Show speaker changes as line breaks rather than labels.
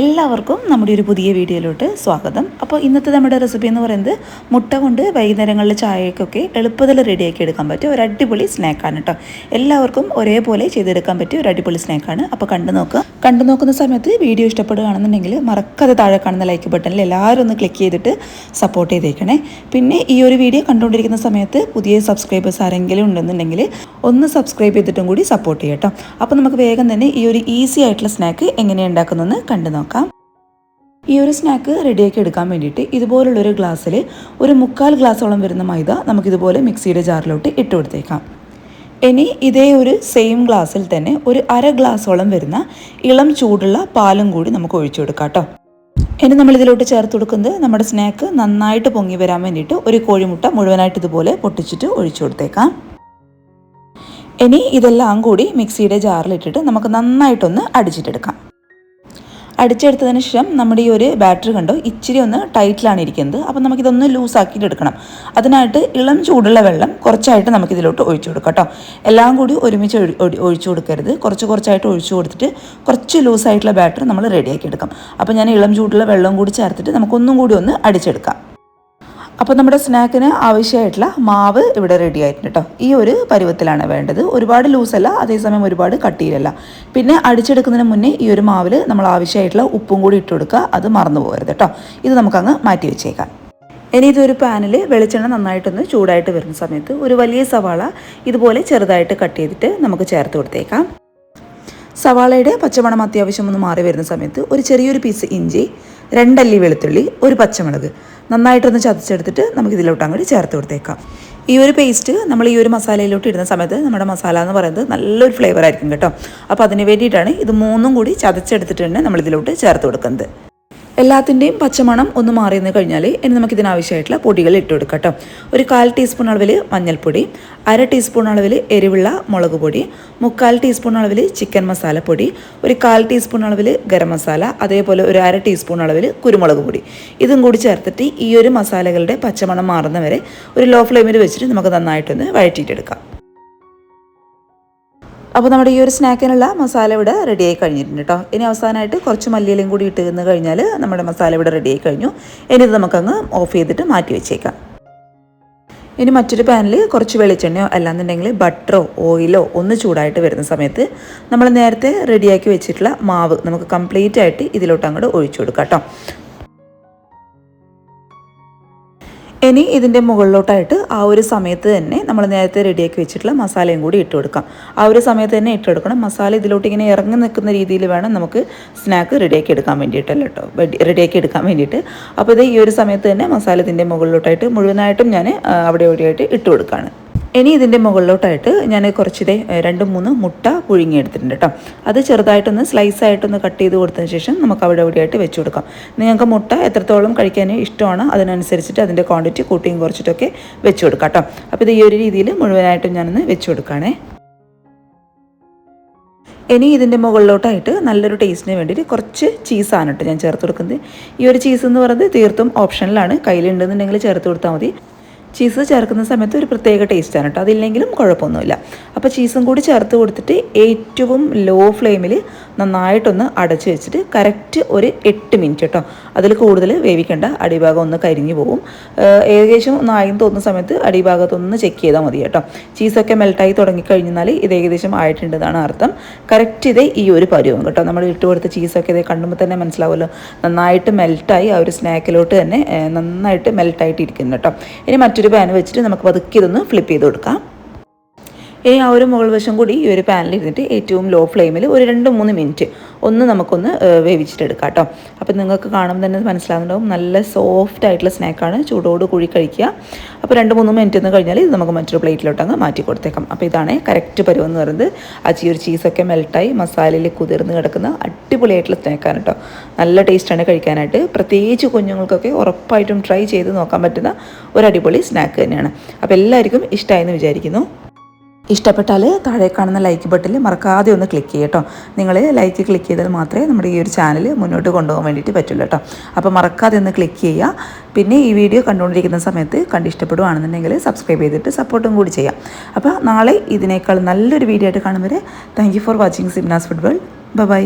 എല്ലാവർക്കും നമ്മുടെ ഒരു പുതിയ വീഡിയോയിലോട്ട് സ്വാഗതം. അപ്പോൾ ഇന്നത്തെ നമ്മുടെ റെസിപ്പി എന്ന് പറയുന്നത് മുട്ട കൊണ്ട് വൈകുന്നേരങ്ങളിൽ ചായക്കൊക്കെ എളുപ്പത്തിൽ റെഡിയാക്കി എടുക്കാൻ പറ്റിയ ഒരു അടിപൊളി സ്നാക്കാണ് കേട്ടോ എല്ലാവർക്കും ഒരേപോലെ ചെയ്തെടുക്കാൻ പറ്റിയ ഒരു അടിപൊളി സ്നാക്കാണ് അപ്പോൾ കണ്ടു നോക്കുക. കണ്ടു നോക്കുന്ന സമയത്ത് വീഡിയോ ഇഷ്ടപ്പെടുകയാണെന്നുണ്ടെങ്കിൽ മറക്കാതെ താഴെ കാണുന്ന ലൈക്ക് ബട്ടണിൽ എല്ലാവരും ഒന്ന് ക്ലിക്ക് ചെയ്തിട്ട് സപ്പോർട്ട് ചെയ്തേക്കണേ. പിന്നെ ഈ ഒരു വീഡിയോ കണ്ടുകൊണ്ടിരിക്കുന്ന സമയത്ത് പുതിയ സബ്സ്ക്രൈബേഴ്സ് ആരെങ്കിലും ഉണ്ടെന്നുണ്ടെങ്കിൽ ഒന്ന് സബ്സ്ക്രൈബ് ചെയ്തിട്ടും കൂടി സപ്പോർട്ട് ചെയ്യട്ടോ അപ്പോൾ നമുക്ക് വേഗം തന്നെ ഈ ഒരു ഈസി ആയിട്ടുള്ള സ്നാക്ക് എങ്ങനെയാണ് ഉണ്ടാക്കുന്നതെന്ന് കണ്ടു ഈ ഒരു സ്നാക്ക് റെഡിയാക്കി എടുക്കാൻ വേണ്ടിയിട്ട് ഇതുപോലുള്ളൊരു ഗ്ലാസ്സിൽ ഒരു മുക്കാൽ ഗ്ലാസ്സോളം വരുന്ന മൈദ നമുക്കിതുപോലെ മിക്സിയുടെ ജാറിലോട്ട് ഇട്ട് കൊടുത്തേക്കാം. ഇനി ഇതേ ഒരു സെയിം ഗ്ലാസ്സിൽ തന്നെ ഒരു അര ഗ്ലാസ്സോളം വരുന്ന ഇളം ചൂടുള്ള പാലും കൂടി നമുക്ക് ഒഴിച്ചു കൊടുക്കാം കേട്ടോ ഇനി നമ്മൾ ഇതിലോട്ട് ചേർത്ത് കൊടുക്കുന്നത് നമ്മുടെ സ്നാക്ക് നന്നായിട്ട് പൊങ്ങി വരാൻ വേണ്ടിയിട്ട് ഒരു കോഴിമുട്ട മുഴുവനായിട്ട് ഇതുപോലെ പൊട്ടിച്ചിട്ട് ഒഴിച്ചു കൊടുത്തേക്കാം. ഇനി ഇതെല്ലാം കൂടി മിക്സിയുടെ ജാറിലിട്ടിട്ട് നമുക്ക് നന്നായിട്ടൊന്ന് അടിച്ചിട്ടെടുക്കാം. അടിച്ചെടുത്തതിന് ശേഷം നമ്മുടെ ഈ ഒരു ബാറ്ററി കണ്ടോ ഇച്ചിരി ഒന്ന് ടൈറ്റിലാണ് ഇരിക്കുന്നത്. അപ്പം നമുക്കിതൊന്ന് ലൂസ് ആക്കിയിട്ട് എടുക്കണം അതിനായിട്ട് ഇളം ചൂടുള്ള വെള്ളം കുറച്ചായിട്ട് നമുക്കിതിലോട്ട് ഒഴിച്ചു കൊടുക്കാം കേട്ടോ. എല്ലാം കൂടി ഒരുമിച്ച് ഒഴിച്ചു കൊടുക്കരുത്. കുറച്ച് കുറച്ചായിട്ട് ഒഴിച്ചു കൊടുത്തിട്ട് കുറച്ച് ലൂസായിട്ടുള്ള ബാറ്ററി നമ്മൾ റെഡിയാക്കി എടുക്കാം അപ്പോൾ ഞാൻ ഇളം ചൂടുള്ള വെള്ളം കൂടി ചേർത്തിട്ട് നമുക്കൊന്നും കൂടി ഒന്ന് അടിച്ചെടുക്കാം. അപ്പോൾ നമ്മുടെ സ്നാക്കിന് ആവശ്യമായിട്ടുള്ള മാവ് ഇവിടെ റെഡി ആയിട്ടുണ്ട് കേട്ടോ ഈ ഒരു പരുവത്തിലാണ് വേണ്ടത്. ഒരുപാട് ലൂസല്ല അതേസമയം ഒരുപാട് കട്ടിയിലല്ല. പിന്നെ അടിച്ചെടുക്കുന്നതിന് മുന്നേ ഈ ഒരു മാവിൽ നമ്മൾ ആവശ്യമായിട്ടുള്ള ഉപ്പും കൂടി ഇട്ട് കൊടുക്കുക. അത് മറന്നു പോകരുത് കേട്ടോ ഇത് നമുക്കങ്ങ് മാറ്റി വെച്ചേക്കാം. ഇനി ഇതൊരു പാനിൽ വെളിച്ചെണ്ണ നന്നായിട്ടൊന്ന് ചൂടായിട്ട് വരുന്ന സമയത്ത് ഒരു വലിയ സവാള ഇതുപോലെ ചെറുതായിട്ട് കട്ട് ചെയ്തിട്ട് നമുക്ക് ചേർത്ത് കൊടുത്തേക്കാം. സവാളയുടെ പച്ചമണം അത്യാവശ്യം ഒന്ന് മാറി വരുന്ന സമയത്ത് ഒരു ചെറിയൊരു പീസ് ഇഞ്ചി രണ്ടല്ലി വെളുത്തുള്ളി ഒരു പച്ചമുളക്. നന്നായിട്ടൊന്ന് ചതച്ചെടുത്തിട്ട് നമുക്ക് ഇതിലോട്ട് അങ്ങോട്ട് ചേർത്ത് കൊടുത്തേക്കാം. ഈ ഒരു പേസ്റ്റ് നമ്മൾ ഈ ഒരു മസാലയിലോട്ട് ഇടുന്ന സമയത്ത് നമ്മുടെ മസാല എന്ന് പറയുന്നത് നല്ലൊരു ഫ്ലേവർ ആയിരിക്കും കേട്ടോ. അപ്പോൾ അതിന് വേണ്ടിയിട്ടാണ് ഇത് മൂന്നും കൂടി ചതച്ചെടുത്തിട്ട് തന്നെ നമ്മൾ ഇതിലോട്ട് ചേർത്ത് കൊടുക്കുന്നത്. എല്ലാത്തിന്റെയും പച്ചമണം ഒന്ന് മാറി നിന്ന് കഴിഞ്ഞാൽ ഇനി നമുക്ക് ഇതിനാവശ്യമായിട്ടുള്ള പൊടികൾ ഇട്ട് കൊടുക്കാം ഒരു കാൽ ടീസ്പൂൺ അളവിൽ മഞ്ഞൾപ്പൊടി അര ടീസ്പൂൺ അളവിൽ എരിവുള്ള മുളക് പൊടി മുക്കാൽ ടീസ്പൂൺ അളവിൽ ചിക്കൻ മസാലപ്പൊടി ഒരു കാൽ ടീസ്പൂൺ അളവിൽ ഗരം മസാല അതേപോലെ ഒരു അര ടീസ്പൂൺ അളവിൽ കുരുമുളക് പൊടി. ഇതും കൂടി ചേർത്തിട്ട് ഈ ഒരു മസാലകളുടെ പച്ചമണം മാറുന്നവരെ ഒരു ലോ ഫ്ലെയിമിൽ വെച്ചിട്ട് നമുക്ക് നന്നായിട്ടൊന്ന് വഴറ്റിയിട്ടെടുക്കാം. അപ്പോൾ നമ്മുടെ ഈ ഒരു സ്നാക്കിനുള്ള മസാല ഇവിടെ റെഡിയായി കഴിഞ്ഞിട്ടുണ്ട് കേട്ടോ. ഇനി അവസാനമായിട്ട് കുറച്ച് മല്ലിയിലും കൂടി ഇട്ട് നിന്ന് കഴിഞ്ഞാൽ നമ്മുടെ മസാല ഇവിടെ റെഡിയായി കഴിഞ്ഞു. ഇനി ഇത് നമുക്കങ്ങ് ഓഫ് ചെയ്തിട്ട് മാറ്റി വെച്ചേക്കാം. ഇനി മറ്റൊരു പാനിൽ കുറച്ച് വെളിച്ചെണ്ണയോ അല്ലാന്നുണ്ടെങ്കിൽ ബട്ടറോ ഓയിലോ ഒന്ന് ചൂടായിട്ട് വരുന്ന സമയത്ത് നമ്മൾ നേരത്തെ റെഡിയാക്കി വെച്ചിട്ടുള്ള മാവ് നമുക്ക് കംപ്ലീറ്റ് ആയിട്ട് ഇതിലോട്ട് അങ്ങോട്ട് ഒഴിച്ചു കൊടുക്കാം കേട്ടോ. ഇനി ഇതിന്റെ മുകളിലോട്ടായിട്ട് ആ ഒരു സമയത്ത് തന്നെ നമ്മൾ നേരത്തെ റെഡിയാക്കി വെച്ചിട്ടുള്ള മസാലയും കൂടി ഇട്ട് കൊടുക്കാം. ആ ഒരു സമയത്ത് തന്നെ ഇട്ട് കൊടുക്കണം. മസാല ഇതിലോട്ട് ഇങ്ങനെ ഇറങ്ങി നിൽക്കുന്ന രീതിയിൽ വേണം നമുക്ക് സ്നാക്ക് റെഡിയാക്കി എടുക്കാൻ വേണ്ടിയിട്ടല്ല കേട്ടോ റെഡിയാക്കി എടുക്കാൻ വേണ്ടിയിട്ട്. അപ്പോൾ ഇത് ഈ ഒരു സമയത്ത് തന്നെ മസാല ഇതിന്റെ മുകളിലോട്ടായിട്ട് മുഴുവനായിട്ടും ഞാൻ അവിടെ ഇവിടെയായിട്ട് ഇട്ട് കൊടുക്കുകയാണ് ഇനി ഇതിന്റെ മുകളിലോട്ടായിട്ട് ഞാൻ കുറച്ചിതേ രണ്ട് മൂന്ന് മുട്ട പുഴുങ്ങിയെടുത്തിട്ടുണ്ട് കേട്ടോ അത് ചെറുതായിട്ടൊന്ന് സ്ലൈസ് ആയിട്ടൊന്ന് കട്ട് ചെയ്ത് കൊടുത്തതിന് ശേഷം നമുക്ക് അവിടെ എവിടെയായിട്ട് വെച്ച് കൊടുക്കാം. നിങ്ങൾക്ക് മുട്ട എത്രത്തോളം കഴിക്കാൻ ഇഷ്ടമാണ് അതിനനുസരിച്ചിട്ട് അതിന്റെ ക്വാണ്ടിറ്റി കൂട്ടിയും കുറച്ചിട്ടൊക്കെ വെച്ച് കൊടുക്കാം കേട്ടോ അപ്പോൾ ഇത് ഈ ഒരു രീതിയിൽ മുഴുവനായിട്ടും ഞാനൊന്ന് വെച്ച് കൊടുക്കുകയാണേ ഇനി ഇതിന്റെ മുകളിലോട്ടായിട്ട് നല്ലൊരു ടേസ്റ്റിന് വേണ്ടിയിട്ട് കുറച്ച് ചീസാണ് കേട്ടോ ഞാൻ ചേർത്ത് കൊടുക്കുന്നത്. ഈ ഒരു ചീസ് എന്ന് പറയുന്നത് തീർത്തും ഓപ്ഷനിലാണ് കയ്യിലുണ്ടെന്നുണ്ടെങ്കിൽ ചേർത്ത് കൊടുത്താൽ മതി. ചീസ് ചേർക്കുന്ന സമയത്ത് ഒരു പ്രത്യേക ടേസ്റ്റാണ് കേട്ടോ. അതില്ലെങ്കിലും കുഴപ്പമൊന്നുമില്ല. അപ്പോൾ ചീസും കൂടി ചേർത്ത് കൊടുത്തിട്ട് ഏറ്റവും ലോ ഫ്ലെയിമിൽ നന്നായിട്ടൊന്ന് അടച്ചു വെച്ചിട്ട് കറക്റ്റ് ഒരു എട്ട് മിനിറ്റ് കേട്ടോ അതിൽ കൂടുതൽ വേവിക്കേണ്ട. അടിഭാഗം ഒന്ന് കരിഞ്ഞു പോകും ഏകദേശം ആയെന്ന് തോന്നുന്ന സമയത്ത് അടിഭാഗത്തൊന്ന് ചെക്ക് ചെയ്താൽ മതി കേട്ടോ. ചീസൊക്കെ മെൽട്ടായി തുടങ്ങിക്കഴിഞ്ഞാൽ ഇത് ഏകദേശം ആയിട്ടുണ്ടെന്നാണ് അർത്ഥം. കറക്റ്റ് ഇതേ ഈ ഒരു പരുവം കേട്ടോ. നമ്മൾ ഇട്ട് കൊടുത്ത ചീസൊക്കെ ഇതേ കണ്ടുമ്പോൾ തന്നെ മനസ്സിലാവുമല്ലോ. നന്നായിട്ട് മെൽട്ടായി ആ ഒരു സ്നാക്കിലോട്ട് തന്നെ നന്നായിട്ട് മെൽട്ടായിട്ട് ഇരിക്കുന്നു കേട്ടോ. ഇനി മറ്റൊരു പാൻ വെച്ചിട്ട് നമുക്ക് പതുക്കി ഇതൊന്ന് ഫ്ലിപ്പ് ചെയ്ത് കൊടുക്കാം. ഇനി ആ ഒരു മുകൾ വശം കൂടി ഈ ഒരു പാനിൽ ഇരുന്നിട്ട് ഏറ്റവും ലോ ഫ്ലെയിമിൽ ഒരു രണ്ട് മൂന്ന് മിനിറ്റ് ഒന്ന് നമുക്കൊന്ന് വേവിച്ചിട്ടെടുക്കാം കേട്ടോ അപ്പോൾ നിങ്ങൾക്ക് കാണുമ്പോൾ തന്നെ മനസ്സിലാകുന്നുണ്ടാവും നല്ല സോഫ്റ്റ് ആയിട്ടുള്ള സ്നാക്കാണ്. ചൂടോട് കൂടി കഴിക്കുക. അപ്പോൾ രണ്ട് മൂന്ന് മിനിറ്റ് എന്ന് കഴിഞ്ഞാൽ ഇത് നമുക്ക് മറ്റൊരു പ്ലേറ്റിലോട്ട് അങ്ങ് മാറ്റി കൊടുത്തേക്കാം. അപ്പോൾ ഇതാണ് കറക്റ്റ് പരുവം എന്ന് പറയുന്നത്. ആ ചീർ ചീസൊക്കെ മെൽട്ടായി മസാലയിൽ കുതിർന്ന് കിടക്കുന്ന അടിപൊളിയായിട്ടുള്ള സ്നാക്കാണ് കേട്ടോ. നല്ല ടേസ്റ്റാണ് കഴിക്കാനായിട്ട്. പ്രത്യേകിച്ച് കുഞ്ഞുങ്ങൾക്കൊക്കെ ഉറപ്പായിട്ടും ട്രൈ ചെയ്ത് നോക്കാൻ പറ്റുന്ന ഒരു അടിപൊളി സ്നാക്ക് തന്നെയാണ്. അപ്പോൾ എല്ലാവർക്കും ഇഷ്ടമായെന്ന് വിചാരിക്കുന്നു. ഇഷ്ടപ്പെട്ടാൽ താഴെ കാണുന്ന ലൈക്ക് ബട്ടണിൽ മറക്കാതെ ഒന്ന് ക്ലിക്ക് ചെയ്യട്ടോ നിങ്ങൾ ലൈക്ക് ക്ലിക്ക് ചെയ്താൽ മാത്രമേ നമ്മുടെ ഈ ഒരു ചാനൽ മുന്നോട്ട് കൊണ്ടുപോകാൻ വേണ്ടിയിട്ട് പറ്റുള്ളൂ കേട്ടോ അപ്പോൾ മറക്കാതെ ഒന്ന് ക്ലിക്ക് ചെയ്യുക. പിന്നെ ഈ വീഡിയോ കണ്ടുകൊണ്ടിരിക്കുന്ന സമയത്ത് കണ്ട് ഇഷ്ടപ്പെടുകയാണെന്നുണ്ടെങ്കിൽ സബ്സ്ക്രൈബ് ചെയ്തിട്ട് സപ്പോർട്ടും കൂടി ചെയ്യാം. അപ്പോൾ നാളെ ഇതിനേക്കാൾ നല്ലൊരു വീഡിയോ ആയിട്ട് കാണും വരെ thank for watching Simnas football bye